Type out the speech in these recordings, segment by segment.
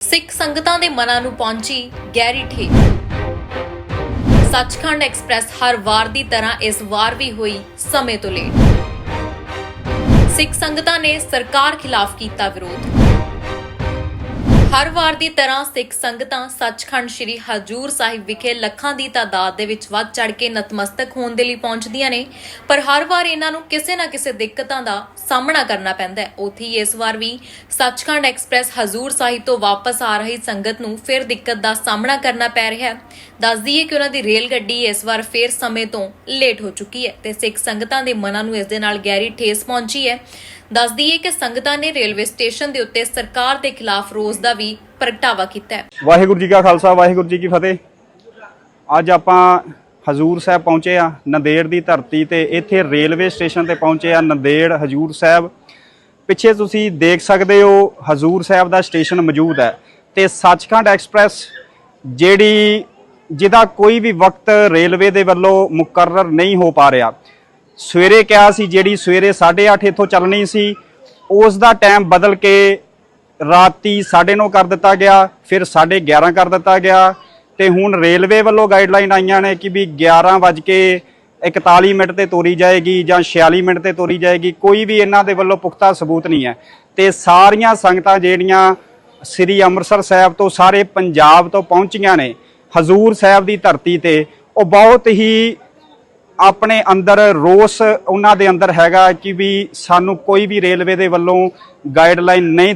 ਸਿੱਖ ਸੰਗਤਾਂ ਦੇ ਮਨਾਂ ਨੂੰ ਪਹੁੰਚੀ ਗਹਿਰੀ ਠੇਕ। ਸੱਚਖੰਡ ਐਕਸਪ੍ਰੈਸ ਹਰ ਵਾਰ ਦੀ ਤਰ੍ਹਾਂ ਇਸ ਵਾਰ ਵੀ ਹੋਈ ਸਮੇਂ ਤੋਂ ਲੇਟ। ਸਿੱਖ ਸੰਗਤਾਂ ਨੇ ਸਰਕਾਰ ਖਿਲਾਫ ਕੀਤਾ ਵਿਰੋਧ। ਹਰ ਵਾਰ ਦੀ ਤਰ੍ਹਾਂ ਸਿੱਖ ਸੰਗਤਾਂ ਸੱਚਖੰਡ ਸ੍ਰੀ ਹਜੂਰ ਸਾਹਿਬ ਵਿਖੇ ਲੱਖਾਂ ਦੀ ਤਾਦਾਦ ਦੇ ਵਿੱਚ ਵੱਧ ਚੜ ਕੇ ਨਤਮਸਤਕ ਹੋਣ ਦੇ ਲਈ ਪਹੁੰਚਦੀਆਂ ਨੇ। ਪਰ ਹਰ ਵਾਰ ਇਹਨਾਂ ਨੂੰ ਕਿਸੇ ਨਾ ਕਿਸੇ ਦਿੱਕਤਾਂ ਦਾ ਸਾਹਮਣਾ ਕਰਨਾ ਪੈਂਦਾ ਹੈ। ਉੱਥੇ ਹੀ ਇਸ ਵਾਰ ਵੀ ਸੱਚਖੰਡ ਐਕਸਪ੍ਰੈਸ ਹਜੂਰ ਸਾਹਿਬ ਤੋਂ ਵਾਪਸ ਆ ਰਹੀ ਸੰਗਤ ਨੂੰ ਫਿਰ ਦਿੱਕਤ ਦਾ ਸਾਹਮਣਾ ਕਰਨਾ ਪੈ ਰਿਹਾ ਹੈ। ਦੱਸ ਦਈਏ ਕਿ ਉਹਨਾਂ ਦੀ ਰੇਲ ਗੱਡੀ ਇਸ ਵਾਰ ਫਿਰ ਸਮੇਂ ਤੋਂ ਲੇਟ ਹੋ ਚੁੱਕੀ ਹੈ ਤੇ ਸਿੱਖ ਸੰਗਤਾਂ ਦੇ ਮਨਾਂ ਨੂੰ ਇਸ ਦੇ ਨਾਲ ਗਹਿਰੀ ਠੇਸ ਪਹੁੰਚੀ ਹੈ। ਦੱਸ ਦਈਏ ਕਿ ਸੰਗਤਾਂ ਨੇ ਰੇਲਵੇ ਸਟੇਸ਼ਨ ਦੇ ਉੱਤੇ ਸਰਕਾਰ ਦੇ ਖਿਲਾਫ ਰੋਸ ਦਾ ਵੀ ਪ੍ਰਗਟਾਵਾ ਕੀਤਾ ਹੈ। ਵਾਹਿਗੁਰੂ ਜੀ ਕਾ ਖਾਲਸਾ, ਵਾਹਿਗੁਰੂ ਜੀ ਕੀ ਫਤਿਹ। ਅੱਜ ਆਪਾਂ ਹਜੂਰ ਸਾਹਿਬ ਪਹੁੰਚੇ ਆ ਨੰਦੇੜ ਦੀ ਧਰਤੀ ਤੇ। ਇੱਥੇ ਰੇਲਵੇ ਸਟੇਸ਼ਨ ਤੇ ਪਹੁੰਚੇ ਆ ਨੰਦੇੜ ਹਜੂਰ ਸਾਹਿਬ। ਪਿੱਛੇ ਤੁਸੀਂ ਦੇਖ ਸਕਦੇ ਹੋ, ਹਜੂਰ ਸਾਹਿਬ ਦਾ ਸਟੇਸ਼ਨ ਮੌਜੂਦ ਹੈ। ਤੇ ਸੱਚਖੰਡ ਐਕਸਪ੍ਰੈਸ, ਜਿਹੜੀ ਜਿਹਦਾ ਕੋਈ ਵੀ ਵਕਤ ਰੇਲਵੇ ਦੇ ਵੱਲੋਂ ਮੁਕਰਰ ਨਹੀਂ ਹੋ ਪਾ ਰਿਹਾ। ਸਵੇਰੇ ਕਿਹਾ ਸੀ, ਜਿਹੜੀ ਸਵੇਰੇ 8:30 ਇੱਥੋਂ ਚੱਲਣੀ ਸੀ, ਉਸ ਦਾ ਟਾਈਮ ਬਦਲ ਕੇ ਰਾਤੀ 9:30 ਕਰ ਦਿੱਤਾ ਗਿਆ, ਫਿਰ 11:30 ਕਰ ਦਿੱਤਾ ਗਿਆ ਤੇ ਹੁਣ ਰੇਲਵੇ ਵੱਲੋਂ ਗਾਈਡਲਾਈਨ ਆਈਆਂ ਨੇ ਕਿ ਵੀ 11 ਵੱਜ ਕੇ 41 ਮਿੰਟ ਤੇ ਤੋਰੀ ਜਾਏਗੀ ਜਾਂ 46 ਮਿੰਟ ਤੇ ਤੋਰੀ ਜਾਏਗੀ, ਕੋਈ ਵੀ ਇਹਨਾਂ ਦੇ ਵੱਲੋਂ ਪੁਖਤਾ ਸਬੂਤ ਨਹੀਂ ਹੈ। ਤੇ ਸਾਰੀਆਂ ਸੰਗਤਾਂ ਜਿਹੜੀਆਂ ਸ੍ਰੀ ਅੰਮ੍ਰਿਤਸਰ ਸਾਹਿਬ ਤੋਂ ਸਾਰੇ ਪੰਜਾਬ ਤੋਂ ਪਹੁੰਚੀਆਂ ਨੇ, ਹਜ਼ੂਰ ਸਾਹਿਬ ਦੀ ਧਰਤੀ ਤੇ, ਉਹ ਬਹੁਤ ਹੀ ਆਪਣੇ ਅੰਦਰ ਰੋਸ ਉਹਨਾਂ ਦੇ ਅੰਦਰ ਹੈਗਾ ਕਿ ਵੀ ਸਾਨੂੰ ਕੋਈ ਵੀ ਰੇਲਵੇ ਦੇ ਵੱਲੋਂ ਗਾਈਡਲਾਈਨ ਨਹੀਂ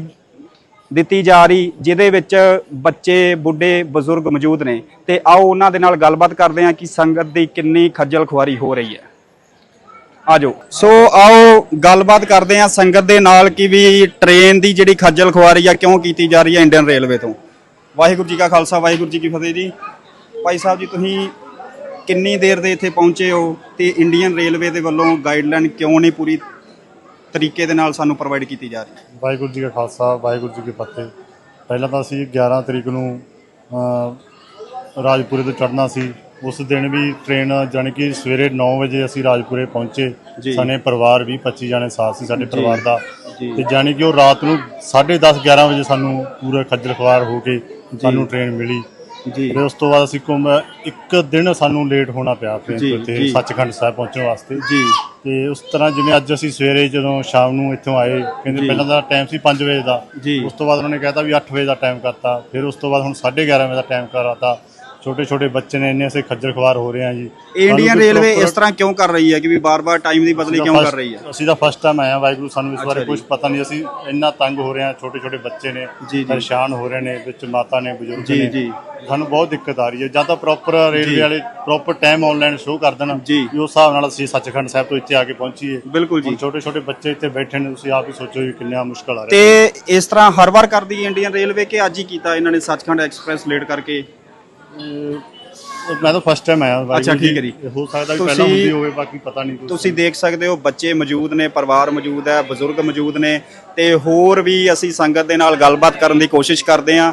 ਦਿੱਤੀ ਜਾ ਰਹੀ, ਜਿਹਦੇ ਵਿੱਚ ਬੱਚੇ, ਬੁੱਢੇ, ਬਜ਼ੁਰਗ ਮੌਜੂਦ ਨੇ। ਤੇ ਆਓ ਉਹਨਾਂ ਦੇ ਨਾਲ ਗੱਲਬਾਤ ਕਰਦੇ ਹਾਂ ਕਿ ਸੰਗਤ ਦੀ ਕਿੰਨੀ ਖੱਜਲ ਖੁਆਰੀ ਹੋ ਰਹੀ ਹੈ। ਆਜੋ। ਸੋ ਆਓ ਗੱਲਬਾਤ ਕਰਦੇ ਹਾਂ ਸੰਗਤ ਦੇ ਨਾਲ ਕਿ ਵੀ ਟ੍ਰੇਨ ਦੀ ਜਿਹੜੀ ਖੱਜਲ ਖੁਆਰੀ ਆ, ਕਿਉਂ ਕੀਤੀ ਜਾ ਰਹੀ ਹੈ ਇੰਡੀਅਨ ਰੇਲਵੇ ਤੋਂ? ਵਾਹਿਗੁਰੂ ਜੀ ਕਾ ਖਾਲਸਾ, ਵਾਹਿਗੁਰੂ ਜੀ ਕੀ ਫਤਿਹ ਜੀ। ਭਾਈ ਸਾਹਿਬ ਜੀ, ਤੁਸੀਂ ਕਿੰਨੀ ਦੇਰ ਦੇ ਇੱਥੇ ਪਹੁੰਚੇ ਹੋ ਤੇ ਇੰਡੀਅਨ ਰੇਲਵੇ ਦੇ ਵੱਲੋਂ ਗਾਈਡਲਾਈਨ ਕਿਉਂ ਨਹੀਂ ਪੂਰੀ ਤਰੀਕੇ ਦੇ ਨਾਲ ਸਾਨੂੰ ਪ੍ਰੋਵਾਈਡ ਕੀਤੀ ਜਾ ਰਹੀ ਵਾਹਿਗੁਰੂ ਜੀ ਕਾ ਖਾਲਸਾ ਵਾਹਿਗੁਰੂ ਜੀ ਕੀ ਫਤਿਹ। ਪਹਿਲਾਂ ਤਾਂ ਅਸੀਂ 11 ਤਰੀਕ ਨੂੰ ਰਾਜਪੁਰੇ ਤੋਂ ਚੜ੍ਹਨਾ ਸੀ। ਉਸ ਦਿਨ ਵੀ ਟ੍ਰੇਨ ਜਾਣੀ ਕਿ ਸਵੇਰੇ 9 ਵਜੇ ਅਸੀਂ ਰਾਜਪੁਰੇ ਪਹੁੰਚੇ। ਸਾਨੇ ਪਰਿਵਾਰ ਵੀ 25 ਜਾਣੇ ਸਾਥ ਸੀ ਸਾਡੇ ਪਰਿਵਾਰ ਦਾ। ਤੇ ਜਾਣੀ ਕਿ ਉਹ ਰਾਤ ਨੂੰ 10:30 11 ਵਜੇ ਸਾਨੂੰ ਪੂਰਾ ਖੱਜਲ ਖਵਾਰ ਹੋ ਕੇ ਸਾਨੂੰ ਟ੍ਰੇਨ ਮਿਲੀ। ਜੀ ਤੇ ਉਸ ਤੋਂ ਬਾਅਦ ਅਸੀਂ ਘੁੰਮ ਇੱਕ ਦਿਨ ਸਾਨੂੰ ਲੇਟ ਹੋਣਾ ਪਿਆ ਜੀ, ਤੋਂ ਜੀ। ਸੱਚਖੰਡ ਸਾਹਿਬ ਪਹੁੰਚਣ ਵਾਸਤੇ ਜੀ ਤੇ ਉਸ ਤਰ੍ਹਾਂ ਜਿਵੇਂ ਅੱਜ ਅਸੀਂ ਸਵੇਰੇ ਜਦੋਂ ਸ਼ਾਮ ਨੂੰ ਇੱਥੋਂ ਆਏ ਕਹਿੰਦੇ ਜੀ। ਪਹਿਲਾਂ ਦਾ ਟਾਈਮ ਸੀ 5 ਵਜੇ ਦਾ ਜੀ। ਉਸ ਤੋਂ ਬਾਅਦ ਉਹਨਾਂ ਨੇ ਕਹਿਤਾ ਵੀ 8 ਵਜੇ ਦਾ ਟਾਈਮ ਕਰਤਾ ਫਿਰ ਉਸ ਤੋਂ ਬਾਅਦ ਹੁਣ 11:30 ਵਜੇ ਦਾ ਟਾਈਮ ਕਰਾਤਾ ਛੋਟੇ ਛੋਟੇ ਬੱਚੇ ਨੇ ਇੰਨੇ ਅਸੀਂ ਖੱਜਲ ਖਵਾਰ ਹੋ ਰਹੇ ਆ ਜੀ ਇੰਡੀਅਨ ਰੇਲਵੇ ਇਸ ਤਰ੍ਹਾਂ ਕਿਉਂ ਕਰ ਰਹੀ ਹੈ ਕਿ ਵੀ ਬਾਰ-ਬਾਰ ਟਾਈਮ ਦੀ ਬਦਲੀ ਕਿਉਂ ਕਰ ਰਹੀ ਹੈ ਅਸੀਂ ਤਾਂ ਫਸਟ ਟਾਈਮ ਆਏ ਆ ਵਾਹਿਗੁਰੂ ਸਾਨੂੰ ਇਸ ਬਾਰੇ ਜੀ। ਕੁਝ ਪਤਾ ਨਹੀਂ ਅਸੀਂ ਇੰਨਾ ਤੰਗ ਹੋ ਰਹੇ ਆ ਛੋਟੇ ਛੋਟੇ ਬੱਚੇ ਨੇ ਜੀ, ਜੀ। ਪਰੇਸ਼ਾਨ ਹੋ ਰਹੇ ਨੇ ਵਿੱਚ ਮਾਤਾ ਨੇ ਬਜ਼ੁਰਗ ਜੀ, ਨੇ ਜੀ। ਸਾਨੂੰ ਬਹੁਤ ਦਿੱਕਤ ਆ ਰਹੀ ਹੈ ਜਾਂ ਤਾਂ ਪ੍ਰੋਪਰ ਜੀ। ਰੇਲਵੇ ਵਾਲੇ ਪ੍ਰੋਪਰ ਟਾਈਮ ਆਨਲਾਈਨ ਸ਼ੋਅ ਕਰ ਦੇਣ ਜੀ। ਉਸ ਹਿਸਾਬ ਨਾਲ ਅਸੀਂ ਸੱਚਖੰਡ ਸਾਹਿਬ ਤੋਂ ਇੱਥੇ ਆ ਕੇ ਪਹੁੰਚੀਏ ਬਿਲਕੁਲ ਜੀ ਛੋਟੇ ਛੋਟੇ ਬੱਚੇ ਇੱਥੇ ਬੈਠੇ ਨੇ ਤੁਸੀਂ ਆਪ ਹੀ ਸੋਚੋ ਵੀ ਕਿੰਨਾ ਮੁਸ਼ਕਲ ਆ ਰਿਹਾ ਤੇ ਇਸ ਤਰ੍ਹਾਂ ਹਰ ਵਾਰ ਕਰਦੀ ਹੈ ਇੰਡੀਅਨ ਰੇਲਵੇ ਕਿ ਅੱਜ ਹੀ ਕੀਤਾ ਇਹਨਾਂ ਨੇ ਸੱਚਖੰਡ ਐਕਸਪ੍ਰੈਸ ਲੇਟ ਕਰਕੇ ਅਹ ਮੈਂ ਤਾਂ ਫਸਟ ਟਾਈਮ ਆਇਆ ਵਾਹਿਗੁਰੂ ਅੱਛਾ, ਠੀਕ ਹੈ ਜੀ। ਹੋ ਸਕਦਾ ਵੀ ਪਹਿਲਾਂ ਤੁਸੀਂ- ਹੁੰਦੀ ਹੋਵੇ ਬਾਕੀ ਪਤਾ ਨਹੀਂ ਕੁਛ। ਤੁਸੀਂ ਦੇਖ ਸਕਦੇ ਹੋ ਬੱਚੇ ਮੌਜੂਦ ਨੇ ਪਰਿਵਾਰ ਮੌਜੂਦ ਹੈ ਬਜ਼ੁਰਗ ਮੌਜੂਦ ਨੇ ਤੇ ਹੋਰ ਵੀ ਅਸੀਂ ਸੰਗਤ ਦੇ ਨਾਲ ਗੱਲਬਾਤ ਕਰਨ ਦੀ ਕੋਸ਼ਿਸ਼ ਕਰਦੇ ਹਾਂ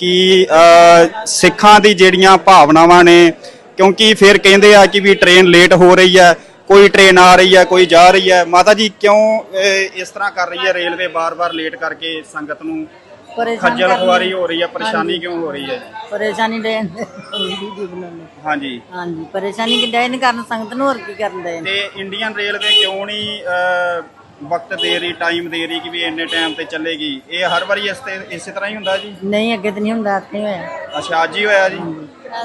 ਕਿ ਅ, ਸਿੱਖਾਂ ਦੀ ਜਿਹੜੀਆਂ ਭਾਵਨਾਵਾਂ ਨੇ ਕਿਉਂਕਿ ਫਿਰ ਕਹਿੰਦੇ ਆ ਕਿ ਵੀ ਟ੍ਰੇਨ ਲੇਟ ਹੋ ਰਹੀ ਹੈ ਕੋਈ ਟ੍ਰੇਨ ਆ ਰਹੀ ਹੈ ਕੋਈ ਜਾ ਰਹੀ ਹੈ ਮਾਤਾ ਜੀ ਕਿਉਂ ਅ, ਇਸ ਤਰ੍ਹਾਂ ਕਰ ਰਹੀ ਹੈ ਰੇਲਵੇ ਬਾਰ-ਬਾਰ ਲੇਟ ਕਰਕੇ ਸੰਗਤ ਨੂੰ ਪਰੇਸ਼ਾਨ ਖੱਜਲ ਕਰਨੀ- ਖੁਆਰੀ ਹੋ ਰਹੀ ਹੈ ਪਰੇਸ਼ਾਨੀ। ਕਿਉਂ ਹੋ ਰਹੀ ਹੈ ਜੀ? ਪਰੇਸ਼ਾਨੀ ਵੀਡੀਓ ਬਣਾਉਣੀ ਹਾਂਜੀ। ਹਾਂਜੀ ਪਰੇਸ਼ਾਨੀ ਕਿ ਦੇਣ ਕਾਰਨ ਸੰਗਤ ਨੂੰ ਹੋਰ ਕੀ ਕਰਨ ਦੇ ਤੇ ਇੰਡੀਅਨ ਰੇਲਵੇ ਕਿਉਂ ਨਹੀਂ ਅਹ, ਵਕਤ ਦੇ ਰਹੀ ਟਾਈਮ ਦੇ ਰਹੀ ਕਿ ਵੀ ਇੰਨੇ ਟਾਈਮ ਤੇ ਚੱਲੇਗੀ? ਇਹ ਹਰ ਵਾਰੀ ਇਸ ਤੇ ਇਸੇ ਤਰ੍ਹਾਂ ਹੀ ਹੁੰਦਾ ਜੀ? ਨਹੀਂ ਅੱਗੇ ਤਾਂ ਨਹੀਂ ਹੁੰਦਾ ਅੱਜ ਨਹੀਂ ਹੋਇਆ। ਅੱਛਾ ਅੱਜ ਹੀ ਹੋਇਆ ਜੀ?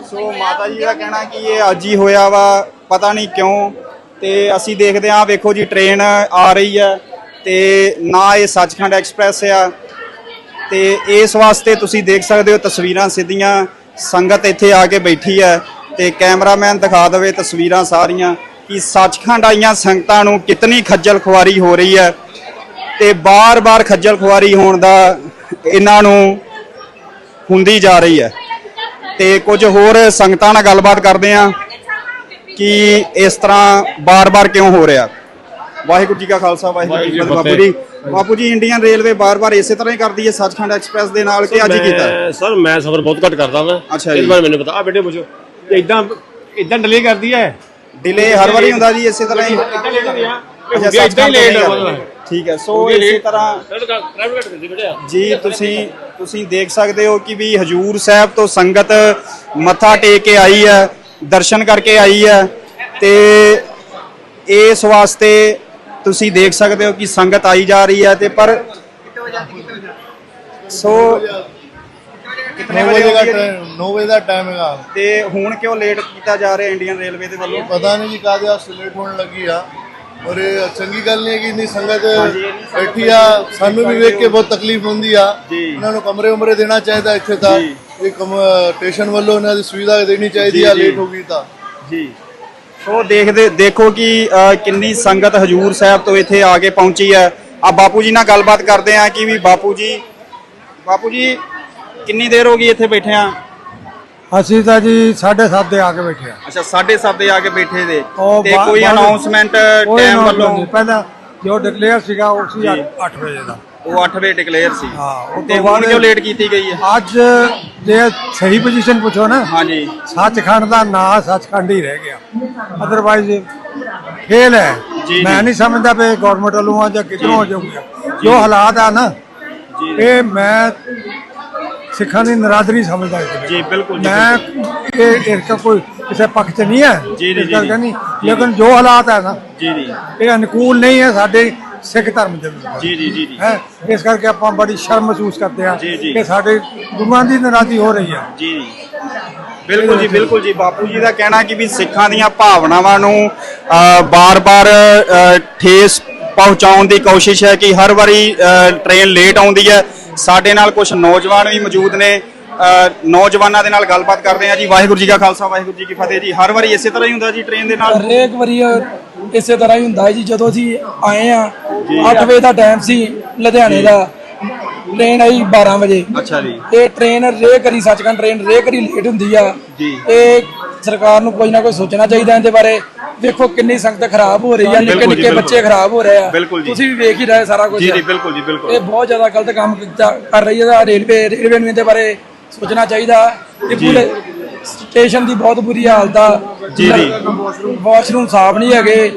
ਸੋ ਮਾਤਾ ਜੀ ਦਾ ਕਹਿਣਾ ਕਿ ਇਹ ਅੱਜ ਹੀ ਹੋਇਆ ਵਾ ਪਤਾ ਨਹੀਂ ਕਿਉਂ। ਤੇ ਅਸੀਂ ਦੇਖਦੇ ਹਾਂ ਵੇਖੋ ਜੀ ਟ੍ਰੇਨ ਆ ਰਹੀ ਹੈ ਤੇ ਨਾ ਇਹ ਸੱਚਖੰਡ ਐਕਸਪ੍ਰੈਸ ਆ। ਤੇ ਇਸ ਵਾਸਤੇ ਤੁਸੀਂ ਦੇਖ ਸਕਦੇ ਹੋ ਤਸਵੀਰਾਂ ਸਿੱਧੀਆਂ। ਸੰਗਤ ਇੱਥੇ ਆ ਕੇ ਬੈਠੀ ਹੈ ਤੇ ਕੈਮਰਾਮੈਨ ਦਿਖਾ ਦੇਵੇ ਤਸਵੀਰਾਂ ਸਾਰੀਆਂ ਕਿ ਸੱਚਖੰਡ ਆਈਆਂ ਸੰਗਤਾਂ ਨੂੰ ਕਿਤਨੀ ਖੱਜਲ ਖੁਆਰੀ ਹੋ ਰਹੀ ਹੈ। ਤੇ ਬਾਰ-ਬਾਰ ਖੱਜਲ ਖੁਆਰੀ ਹੋਣ ਦਾ ਇਹਨਾਂ ਨੂੰ ਹੁੰਦੀ ਜਾ ਰਹੀ ਹੈ। ਤੇ ਕੁਝ ਹੋਰ ਸੰਗਤਾਂ ਨਾਲ ਗੱਲਬਾਤ ਕਰਦੇ ਹਾਂ ਕਿ ਇਸ ਤਰ੍ਹਾਂ ਬਾਰ-ਬਾਰ ਕਿਉਂ ਹੋ ਰਿਹਾ। ਵਾਹਿਗੁਰੂ ਜੀ ਕਾ ਖਾਲਸਾ, ਵਾਹਿਗੁਰੂ ਜੀ ਕੀ ਫਤਿਹ। ਬਾਪੂ ਜੀ ਬਾਪੂ ਜੀ ਇੰਡੀਅਨ ਰੇਲਵੇ ਬਾਰ-ਬਾਰ ਇਸੇ ਤਰ੍ਹਾਂ ਹੀ ਕਰਦੀ ਹੈ ਸੱਚਖੰਡ ਐਕਸਪ੍ਰੈਸ ਦੇ ਨਾਲ ਕਿ ਅੱਜ ਹੀ ਕੀਤਾ? ਮੈਂ- ਸਰ ਮੈਂ ਸਫ਼ਰ ਬਹੁਤ ਘੱਟ ਕਰਦਾ ਮੈਂ ਅੱਛਾ ਜੀ। ਇਸ ਬਾਰੇ ਮੈਨੂੰ ਪਤਾ। ਆ ਬੇਟੇ ਪੁੱਛੋ। ਇਦਾਂ ਇਦਾਂ ਡਿਲੇ ਕਰਦੀ ਹੈ। ਡਿਲੇ ਹਰ ਵਾਰੀ ਹੁੰਦਾ ਜੀ ਇਸੇ ਤਰ੍ਹਾਂ ਹੀ। ਇਦਾਂ ਲੇਟ ਹੁੰਦੀ ਆ। ਹੀ। ਠੀਕ ਹੈ ਸੋ ਇਸੇ ਤਰ੍ਹਾਂ ਟ੍ਰੈਫਿਕ ਘੱਟ ਕਰਦੀ ਬੇਟੇ ਜੀ ਤੁਸੀਂ ਤੁਸੀਂ ਦੇਖ ਸਕਦੇ ਹੋ ਕਿ ਵੀ ਹਜੂਰ ਸਾਹਿਬ ਤੋਂ ਸੰਗਤ ਮੱਥਾ ਟੇਕ ਕੇ ਆਈ ਹੈ ਦਰਸ਼ਨ ਕਰਕੇ ਆਈ ਹੈ ਤੇ ਇਸ ਵਾਸਤੇ ਤੁਸੀਂ ਦੇਖ ਸਕਦੇ ਹੋ ਕਿ ਸੰਗਤ ਆਈ ਜਾ ਰਹੀ ਹੈ ਤੇ ਪਰ ਸੋ 9 ਵਜੇ ਦਾ ਟਾਈਮ 9 ਵਜੇ ਦਾ ਟਾਈਮ ਹੈਗਾ। ਤੇ ਹੁਣ ਕਿਉਂ ਲੇਟ ਕੀਤਾ ਜਾ ਰਿਹਾ ਇੰਡੀਅਨ ਰੇਲਵੇ ਦੇ ਵੱਲੋਂ? ਪਤਾ ਨਹੀਂ ਜੀ ਕਾਹਦੇ ਵਾਸਤੇ ਲੇਟ ਹੋਣ ਲੱਗੀ ਆ। ਔਰ ਇਹ ਚੰਗੀ ਗੱਲ ਨਹੀਂ ਹੈ ਕਿ ਇੰਨੀ ਸੰਗਤ ਬੈਠੀ ਆ। ਸਾਨੂੰ ਵੀ ਵੇਖ ਕੇ ਬਹੁਤ ਤਕਲੀਫ ਹੁੰਦੀ ਆ। ਉਹਨਾਂ ਨੂੰ ਕਮਰੇ ਉਮਰੇ ਦੇਣਾ ਚਾਹੀਦਾ ਇੱਥੇ ਤਾਂ। ਇਹ ਕਮ ਸਟੇਸ਼ਨ ਵੱਲੋਂ ਉਹਨਾਂ ਦੀ ਸੁਵਿਧਾ ਦੇਣੀ ਚਾਹੀਦੀ ਆ। ਲੇਟ ਹੋ ਗਈ ਤਾਂ। ਜੀ। ਸੋ ਦੇਖਦੇ ਦੇਖੋ ਕਿ ਅ, ਕਿੰਨੀ ਸੰਗਤ ਹਜੂਰ ਸਾਹਿਬ ਤੋਂ ਇੱਥੇ ਆ ਕੇ ਪਹੁੰਚੀ ਹੈ। ਆ ਬਾਪੂ ਜੀ ਨਾਲ ਗੱਲਬਾਤ ਕਰਦੇ ਆ ਕਿ ਵੀ ਬਾਪੂ ਜੀ ਬਾਪੂ ਜੀ ਕਿੰਨੀ ਦੇਰ ਹੋ ਗਈ ਇੱਥੇ ਬੈਠੇ ਆ? ਅਸੀਂ ਤਾਂ ਜੀ 7:30 ਦੇ ਆ ਕੇ ਬੈਠੇ ਆ। ਅੱਛਾ 7:30 ਦੇ ਆ ਕੇ ਬੈਠੇ ਦੇ ਉਹ ਤੇ ਬਾ- ਕੋਈ ਬਾਅਦ- ਅਨਾਉਂਸਮੈਂਟ ਕੋਈ ਟਾਈਮ announcement ਵੱਲੋਂ? ਨਹੀਂ। ਪਹਿਲਾਂ ਜੋ ਡਿਕਲੇਅਰ ਸੀਗਾ ਉਹ ਸੀ 8 ਵਜੇ ਦਾ। ਉਹ 8 ਵਜੇ ਡਿਕਲੇਅਰ ਸੀ। ਹਾਂ, ਉਹ ਤੇ ਤੋਂ ਹੁਣ ਬਾਅਦ- ਕਿਉਂ ਲੇਟ ਕੀਤੀ ਗਈ ਹੈ? ਅੱਜ ਜੇ ਸਹੀ ਪੋਜੀਸ਼ਨ ਪੁੱਛੋ ਨਾ ਹਾਂਜੀ। ਸੱਚਖੰਡ ਦਾ ਨਾਂ ਸੱਚਖੰਡ ਹੀ ਰਹਿ ਗਿਆ। ਅਦਰਵਾਈਜ਼ ਫੇਲ ਹੈ। ਜੀ, ਮੈਂ ਜੀ। ਨਹੀਂ ਸਮਝਦਾ ਵੀ ਗਵਰਨਮੈਂਟ ਵੱਲੋਂ ਆ ਜਾਂ ਕਿਧਰੋਂ ਹੋ ਜਾਊਗਾ। ਜੋ। ਹਾਲਾਤ ਆ ਨਾ ਇਹ ਮੈਂ ਸਿੱਖਾਂ ਦੀ ਨਰਾਦਰੀ ਸਮਝਦਾ ਇਸ ਜੀ ਬਿਲਕੁਲ ਜੀ ਮੈਂ ਇਹ ਦਾ ਕੋਈ ਕਿਸੇ ਪੱਖ 'ਚ ਨਹੀਂ ਹੈ। ਜੀ, ਜੀ, ਇਸ ਜੀ। ਨਹੀਂ ਲੇਕਿਨ ਜੋ ਹਾਲਾਤ ਹੈ ਨਾ ਜੀ ਜੀ। ਇਹ ਅਨੁਕੂਲ ਨਹੀਂ ਹੈ ਸਾਡੇ ਸਿੱਖ ਧਰਮ ਦੇ ਜੀ ਜੀ ਜੀ ਜੀ। ਹੈ? ਇਸ ਕਰਕੇ ਆਪਾਂ ਬੜੀ ਸ਼ਰਮ ਮਹਿਸੂਸ ਕਰਦੇ ਜੀ, ਜੀ। ਕਿ ਸਾਡੇ ਗੁਰੂਆਂ ਦੀ ਨਾਰਾਜ਼ੀ ਹੋ ਰਹੀ ਹੈ। ਜੀ ਬਿਲਕੁਲ ਜੀ ਬਿਲਕੁਲ ਜੀ। ਬਾਪੂ ਜੀ ਦਾ ਕਹਿਣਾ ਕਿ ਵੀ ਸਿੱਖਾਂ ਦੀਆਂ ਭਾਵਨਾਵਾਂ ਨੂੰ ਅ, ਬਾਰ-ਬਾਰ ਅ, ਠੇਸ ਪਹੁੰਚਾਉਣ ਦੀ ਕੋਸ਼ਿਸ਼ ਹੈ ਕਿ ਹਰ ਵਾਰੀ ਅ, ਟ੍ਰੇਨ ਲੇਟ ਆਉਂਦੀ ਹੈ। ਸਾਡੇ ਨਾਲ ਕੁਝ ਨੌਜਵਾਨ ਵੀ ਮੌਜੂਦ ਨੇ। ਅ, ਨੌਜਵਾਨਾਂ ਦੇ ਨਾਲ ਗੱਲਬਾਤ ਕਰਦੇ ਹਾਂ ਜੀ। ਵਾਹਿਗੁਰੂ ਜੀ ਕਾ ਖਾਲਸਾ ਵਾਹਿਗੁਰੂ ਜੀ ਕੀ ਫਤਿਹ ਜੀ। ਹਰ ਵਾਰੀ ਇਸੇ ਤਰ੍ਹਾਂ ਹੀ ਹੁੰਦਾ ਜੀ ਟ੍ਰੇਨ ਦੇ ਨਾਲ। ਹਰੇਕ ਵਾਰੀ ਇਸੇ ਤਰ੍ਹਾਂ ਹੀ ਹੁੰਦਾ ਹੈ ਜੀ ਜਦੋਂ ਅਸੀਂ ਆਏ ਆ 8 ਵਜੇ ਦਾ ਟਾਈਮ ਸੀ ਲੁਧਿਆਣੇ ਦਾ। ਟ੍ਰੇਨ ਆਈ 12 ਵਜੇ। ਅੱਛਾ ਜੀ। ਇਹ ਟ੍ਰੇਨ ਰੇ ਕਰੀ ਸੱਚਖੰਡ ਟ੍ਰੇਨ ਰੇ ਕਰੀ ਲੇਟ ਹੁੰਦੀ ਆ। ਜੀ। ਇਹ ਸਰਕਾਰ ਨੂੰ ਕੋਈ ਨਾ ਕੋਈ ਸੋਚਣਾ ਚਾਹੀਦਾ ਇਹਦੇ ਬਾਰੇ। ਦੇਖੋ ਕਿੰਨੀ ਸੰਗਤ ਖਰਾਬ ਹੋ ਰਹੀ ਆ ਨਿੱਕੇ ਨਿੱਕੇ। ਬੱਚੇ ਖਰਾਬ ਹੋ ਰਹੇ ਆ। ਤੁਸੀਂ ਵੀ ਵੇਖ ਹੀ ਰਹੇ ਸਾਰਾ ਕੁਝ ਜੀ ਜੀ ਬਿਲਕੁਲ ਜੀ ਬਿਲਕੁਲ। ਇਹ ਬਹੁਤ ਜ਼ਿਆਦਾ ਗਲਤ ਕੰਮ ਕਰ ਰਹੀ ਹੈ ਰੇਲਵੇ ਰੇਲਵੇ ਨੂੰ ਇਹਦੇ ਬਾਰੇ ਸੋਚਣਾ ਚਾਹੀਦਾ। ਇਹ ਪੂਰੇ ਸਟੇਸ਼ਨ ਦੀ ਬਹੁਤ ਬੁਰੀ ਹਾਲਤ ਆ। ਜੀ, ਜੀ। ਵਾਸ਼ਰੂਮ ਸਾਫ਼ ਨਹੀਂ ਹੈਗੇ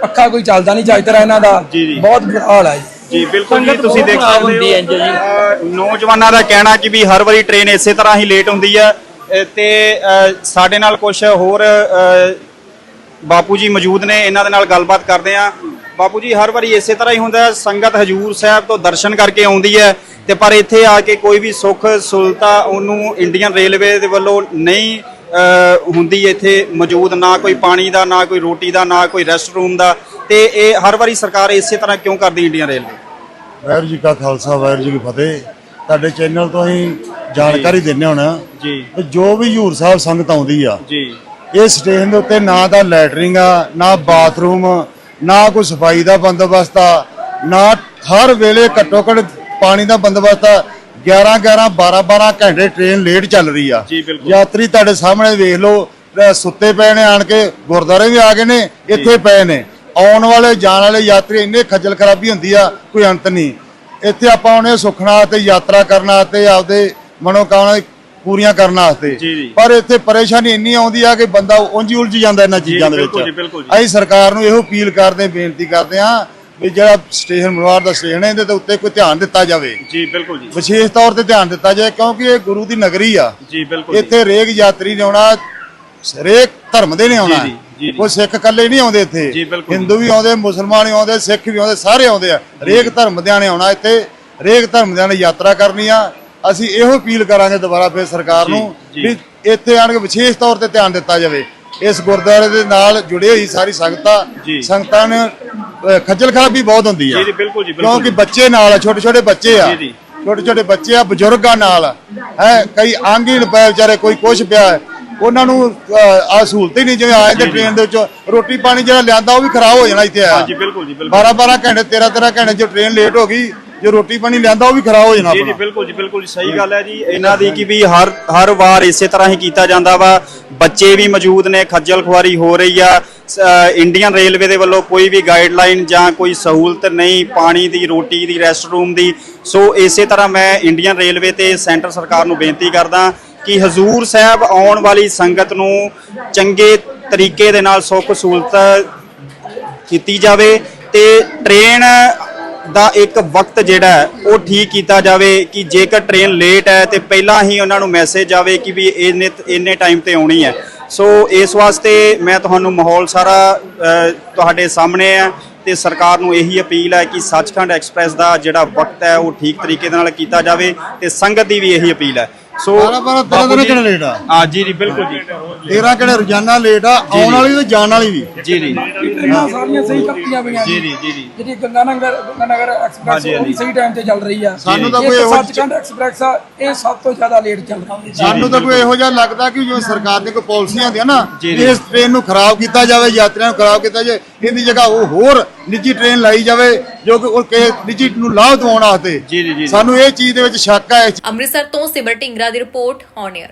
ਪੱਖਾ ਕੋਈ ਚੱਲਦਾ ਨਹੀਂ ਚੱਜ ਤਰ੍ਹਾਂ ਇਹਨਾਂ ਦਾ। ਜੀ, ਜੀ। ਬਹੁਤ ਬੁਰਾ ਹਾਲ ਹੈ ਜੀ। ਜੀ ਬਿਲਕੁਲ ਜੀ ਤੁਸੀਂ ਦੇਖ ਸਕਦੇ ਹੈ ਨੌਜਵਾਨਾਂ ਦਾ ਕਹਿਣਾ ਕਿ ਵੀ ਹਰ ਵਾਰੀ ਟ੍ਰੇਨ ਇਸੇ ਤਰ੍ਹਾਂ ਹੀ ਲੇਟ ਹੁੰਦੀ ਹੈ ਤੇ ਸਾਡੇ ਨਾਲ ਕੁਝ ਹੋਰ ਬਾਪੂ ਜੀ ਮੌਜੂਦ ਨੇ ਇਹਨਾਂ ਦੇ ਨਾਲ ਗੱਲਬਾਤ ਕਰਦੇ ਆ ਬਾਪੂ ਜੀ ਹਰ ਵਾਰੀ ਇਸੇ ਤਰ੍ਹਾਂ ਹੀ ਹੁੰਦਾ ਹੈ। ਸੰਗਤ ਹਜੂਰ ਸਾਹਿਬ ਤੋਂ ਦਰਸ਼ਨ ਕਰਕੇ ਆਉਂਦੀ ਹੈ। ਤੇ ਪਰ ਇੱਥੇ ਆ ਕੇ ਕੋਈ ਵੀ ਸੁੱਖ ਸੁਲਤਾ ਉਹਨੂੰ ਇੰਡੀਅਨ ਰੇਲਵੇ ਦੇ ਵੱਲੋਂ ਨਹੀਂ ਹੁੰਦੀ ਇੱਥੇ ਮੌਜੂਦ ਨਾ ਕੋਈ ਪਾਣੀ ਦਾ ਨਾ ਕੋਈ ਰੋਟੀ ਦਾ ਨਾ ਕੋਈ ਰੈਸਟ ਰੂਮ ਦਾ। ਤੇ ਇਹ ਹਰ ਵਾਰੀ ਸਰਕਾਰ ਇਸੇ ਤਰ੍ਹਾਂ ਕਿਉਂ ਕਰਦੀ ਇੰਡੀਅਨ ਰੇਲਵੇ? ਵਾਹਿਗੁਰੂ ਜੀ ਕਾ ਖਾਲਸਾ ਵਾਹਿਗੁਰੂ ਜੀ ਕੀ ਫਤਿਹ। ਤੁਹਾਡੇ ਚੈਨਲ ਤੋਂ ਅਸੀਂ ਜਾਣਕਾਰੀ ਦਿੰਨੇ ਹੁਣ ਜੀ। ਜੋ ਵੀ ਹਜੂਰ ਸਾਹਿਬ ਸੰਗਤ ਆਉਂਦੀ ਆ ਜੀ। ਇਹ ਸਟੇਸ਼ਨ ਦੇ ਉੱਤੇ ਨਾ ਤਾਂ ਲੈਟਰਿੰਗ ਆ ਨਾ ਬਾਥਰੂਮ ਨਾ ਕੋਈ ਸਫ਼ਾਈ ਦਾ ਬੰਦੋਬਸਤ ਆ ਨਾ ਹਰ ਵੇਲੇ ਘੱਟੋ ਘੱਟ ਪਾਣੀ ਦਾ ਬੰਦੋਬਸਤ ਆ 11 11 12 12 ਘੰਟੇ ਟ੍ਰੇਨ ਲੇਟ ਚੱਲ ਰਹੀ ਆ ਜੀ, ਬਿਲਕੁਲ। ਯਾਤਰੀ ਤੁਹਾਡੇ ਸਾਹਮਣੇ ਵੇਖ ਲਓ ਅਹ ਸੁੱਤੇ ਪਏ ਨੇ ਆਣ ਕੇ ਗੁਰਦਾਰੇ ਵੀ ਆ ਗਏ ਨੇ ਇੱਥੇ ਪਏ ਨੇ ਆਉਣ ਵਾਲੇ ਜਾਣ ਵਾਲੇ ਯਾਤਰੀ ਇੰਨੇ ਖੱਜਲ ਖਰਾਬੀ ਹੁੰਦੀ ਆ ਕੋਈ ਅੰਤ ਨਹੀਂ ਇੱਥੇ ਆਪਾਂ ਉਹਨੇ ਸੁਖਣਾ ਤੇ ਯਾਤਰਾ ਕਰਨਾ ਤੇ ਆਪਦੇ ਮਨੋਕਾਮਨਾ ਪੂਰੀਆਂ ਕਰਨ ਵਾਸਤੇ ਜੀ, ਜੀ। ਪਰ ਇੱਥੇ ਪਰੇਸ਼ਾਨੀ ਇੰਨੀ ਆਉਂਦੀ ਆ ਕਿ ਬੰਦਾ ਉਂਝ ਹੀ ਉਲਝ ਜਾਂਦਾ ਇਹਨਾਂ ਚੀਜ਼ਾਂ ਦੇ ਬਿਲਕੁਲ ਜੀ, ਵਿੱਚ ਜੀ। ਅਸੀਂ ਸਰਕਾਰ ਨੂੰ ਇਹੋ ਅਪੀਲ ਕਰਦੇ ਬੇਨਤੀ ਕਰਦੇ ਹਾਂ ਵੀ ਜਿਹੜਾ ਸਟੇਸ਼ਨ ਮਨਵਾਰ ਦਾ ਸਟੇਸ਼ਨ ਹੈ ਇਹਦੇ ਤੇ ਉੱਤੇ ਕੋਈ ਧਿਆਨ ਦਿੱਤਾ ਜਾਵੇ ਜੀ ਬਿਲਕੁਲ ਜੀ ਵਿਸ਼ੇਸ਼ ਤੌਰ ਤੇ ਧਿਆਨ ਦਿੱਤਾ ਜਾਏ ਕਿਉਂਕਿ ਇਹ ਗੁਰੂ ਦੀ ਨਗਰੀ ਆ ਜੀ ਬਿਲਕੁਲ। ਇੱਥੇ ਰੇਗ ਯਾਤਰੀ ਨੇ ਆਉਣਾ ਹਰੇਕ ਧਰਮ ਦੇ ਨੇ ਆਉਣਾ। ਕੋਈ ਸਿੱਖ ਇਕੱਲੇ ਨਹੀਂ ਆਉਂਦੇ ਇੱਥੇ। ਹਿੰਦੂ ਵੀ ਆਉਂਦੇ ਮੁਸਲਮਾਨ ਵੀ ਆਉਂਦੇ ਸਿੱਖ ਵੀ ਆਉਂਦੇ ਸਾਰੇ ਆਉਂਦੇ ਆ ਹਰੇਕ ਧਰਮ ਦਿਆਂ ਨੇ ਆਉਣਾ ਇੱਥੇ ਹਰੇਕ ਧਰਮ ਦਿਆਂ ਨੇ ਯਾਤਰਾ ਕਰਨੀ ਆ ਅਸੀਂ ਇਹੋ ਅਪੀਲ ਕਰਾਂਗੇ ਦੁਬਾਰਾ ਫਿਰ ਸਰਕਾਰ ਨੂੰ। ਵੀ ਇੱਥੇ ਆਣ ਕੇ ਵਿਸ਼ੇਸ਼ ਤੌਰ ਤੇ ਧਿਆਨ ਦਿੱਤਾ ਜਾਵੇ ਇਸ ਗੁਰਦੁਆਰੇ ਦੇ ਨਾਲ ਜੁੜੇ ਹੋਈ ਸਾਰੀ ਸੰਗਤਾਂ। ਸੰਗਤਾਂ ਨੇ ਖੱਜਲ ਖਰਾਬੀ ਬਹੁਤ ਹੁੰਦੀ ਆ। ਜੀ, ਜੀ, ਬਿਲਕੁਲ ਜੀ, ਬਿਲਕੁਲ ਕਿਉਂਕਿ ਜੀ। ਬੱਚੇ ਨਾਲ ਆ ਛੋਟੇ ਛੋਟੇ ਬੱਚੇ ਆ। ਜੀ, ਜੀ। ਛੋਟੇ ਛੋਟੇ ਬੱਚੇ ਆ ਬਜ਼ੁਰਗਾਂ ਨਾਲ। ਹੈ ਕਈ ਆਂਗੀਨ ਪਏ ਵਿਚਾਰੇ ਕੋਈ ਕੁਛ ਪਿਆ ਹੈ। ਉਹਨਾਂ ਨੂੰ ਆ ਸਹੂਲਤ ਹੀ ਨਹੀਂ ਜਿਵੇਂ ਆਏ ਤੇ ਟ੍ਰੇਨ ਦੇ ਵਿੱਚ ਰੋਟੀ ਪਾਣੀ ਜਿਹੜਾ ਲਿਆਂਦਾ ਉਹ ਵੀ ਖਰਾਬ ਹੋ ਜਾਣਾ ਇੱਥੇ ਆ। ਹਾਂਜੀ ਬਿਲਕੁਲ ਜੀ ਬਿਲਕੁਲ। 12 12 ਘੰਟੇ 13 13 ਘੰਟੇ ਜੋ ਟ੍ਰੇਨ ਲੇਟ ਹੋ ਗਈ ਜੇ ਰੋਟੀ ਪਾਣੀ ਲਿਆਂਦਾ ਉਹ ਵੀ ਖਰਾਬ ਹੋ ਜਾਣਾ ਜੀ ਜੀ ਆਪਣਾ। ਬਿਲਕੁਲ ਜੀ ਬਿਲਕੁਲ ਜੀ, ਸਹੀ ਗੱਲ ਹੈ ਜੀ। ਇਹਨਾਂ ਦੀ ਕਿ ਵੀ ਹਰ ਹਰ ਵਾਰ ਇਸੇ ਤਰ੍ਹਾਂ ਹੀ ਕੀਤਾ ਜਾਂਦਾ ਵਾ। ਬੱਚੇ ਵੀ ਮੌਜੂਦ ਨੇ ਖੱਜਲ ਖੁਆਰੀ ਹੋ ਰਹੀ ਆ। ਇੰਡੀਅਨ ਰੇਲਵੇ ਦੇ ਵੱਲੋਂ ਕੋਈ ਵੀ ਗਾਈਡਲਾਈਨ ਜਾਂ ਕੋਈ ਸਹੂਲਤ ਨਹੀਂ, ਪਾਣੀ ਦੀ, ਰੋਟੀ ਦੀ ਰੈਸਟ ਰੂਮ ਦੀ। ਸੋ ਇਸੇ ਤਰ੍ਹਾਂ ਮੈਂ ਇੰਡੀਅਨ ਰੇਲਵੇ ਤੇ ਸੈਂਟਰ ਸਰਕਾਰ ਨੂੰ ਬੇਨਤੀ ਕਰਦਾ ਕਿ ਹਜ਼ੂਰ ਸਾਹਿਬ ਆਉਣ ਵਾਲੀ ਸੰਗਤ ਨੂੰ ਚੰਗੇ ਤਰੀਕੇ ਦੇ ਨਾਲ ਸੁੱਖ ਸਹੂਲਤ ਕੀਤੀ ਜਾਵੇ ਤੇ ਟ੍ਰੇਨ ਦਾ ਇੱਕ ਵਕਤ ਜਿਹੜਾ ਉਹ ਠੀਕ ਕੀਤਾ ਜਾਵੇ ਕਿ ਜੇਕਰ ਟ੍ਰੇਨ ਲੇਟ ਹੈ ਤੇ ਪਹਿਲਾਂ ਹੀ ਉਹਨਾਂ ਨੂੰ ਮੈਸੇਜ ਆਵੇ ਕਿ ਵੀ ਇੰਨੇ ਇੰਨੇ ਟਾਈਮ ਤੇ ਆਉਣੀ ਹੈ। ਸੋ ਇਸ ਵਾਸਤੇ ਮੈਂ ਤੁਹਾਨੂੰ ਮਾਹੌਲ ਸਾਰਾ ਤੁਹਾਡੇ ਸਾਹਮਣੇ ਹੈ ਤੇ ਸਰਕਾਰ ਨੂੰ ਇਹੀ ਅਪੀਲ ਹੈ ਕਿ ਸੱਚਖੰਡ ਐਕਸਪ੍ਰੈਸ ਦਾ ਜਿਹੜਾ ਵਕਤ ਹੈ ਉਹ ਠੀਕ ਤਰੀਕੇ ਨਾਲ ਕੀਤਾ ਜਾਵੇ ਤੇ ਸੰਗਤ ਦੀ ਵੀ ਇਹੀ ਅਪੀਲ ਹੈ। ਸੋ ਬਾਰਾਂ- ਬਾਰਾਂ, ਤੇਰਾਂ ਬਾਪੂ ਦਿਨ ਜੀ- ਕਿਹੜਾ ਲੇਟ ਆ? ਹਾਂ ਜੀ ਜੀ ਬਿਲਕੁਲ ਜੀ। 13 ਕਿਹੜੇ ਰੋਜ਼ਾਨਾ ਲੇਟ ਆ? ਆਉਣ ਵਾਲੀ ਤੇ ਜਾਣ ਵਾਲੀ ਵੀ। ਜੀ ਜੀ। ਟ੍ਰੇਨਾਂ ਸਾਰੀਆਂ ਸਹੀ ਕਰਤੀਆਂ ਪਈਆਂ ਜੀ। ਜੀ ਜੀ ਜੀ ਜਿਹੜੀ ਗੰਗਾਨਗਰ ਗੰਗਾਨਗਰ ਐਕਸਪ੍ਰੈਸ ਹਾਂਜੀ, ਉਹ ਵੀ। ਸਹੀ ਟਾਈਮ ਤੇ ਚੱਲ ਰਹੀ ਆ। ਸਾਨੂੰ ਤਾਂ ਕੋਈ ਇਹੋ ਸੱਚਖੰਡ ਐਕਸਪ੍ਰੈਸ ਆ ਇਹ ਸਭ ਤੋਂ ਜ਼ਿਆਦਾ ਲੇਟ ਚੱਲ ਰਹੀ ਸਾਨੂੰ ਤਾਂ ਕੋਈ ਇਹੋ ਜਿਹਾ ਲੱਗਦਾ ਕਿ ਜਿਵੇਂ ਸਰਕਾਰ ਦੀ ਕੋਈ ਪਾਲਿਸੀਆਂ ਹੁੰਦੀਆਂ ਨਾ। ਇਸ ਟ੍ਰੇਨ ਨੂੰ ਖਰਾਬ ਕੀਤਾ ਜਾਵੇ ਯਾਤਰੀਆਂ ਨੂੰ ਖਰਾਬ ਕੀਤਾ ਜਾਵੇ ਇਹਦੀ ਜਗ੍ਹਾ ਉਹ ਹੋਰ ਨਿੱਜੀ ਟ੍ਰੇਨ ਲਾਈ ਜਾਵੇ ਜੋ ਕਿ ਉਹ ਕਿਸੇ ਨਿੱਜੀ ਨੂੰ ਲਾਭ ਦਿਵਾਉਣ ਵਾਸਤੇ ਜੀ, ਜੀ, ਜੀ, ਜੀ। ਸਾਨੂੰ ਇਹ ਚੀਜ਼ ਦੇ ਵਿੱਚ ਸ਼ੱਕ ਹੈ ਅੰਮ੍ਰਿਤਸਰ ਤੋਂ ਸਿਮਰ ਢਿੰਗਰਾ ਦੀ ਰਿਪੋਰਟ ਔਨ 에ਅਰ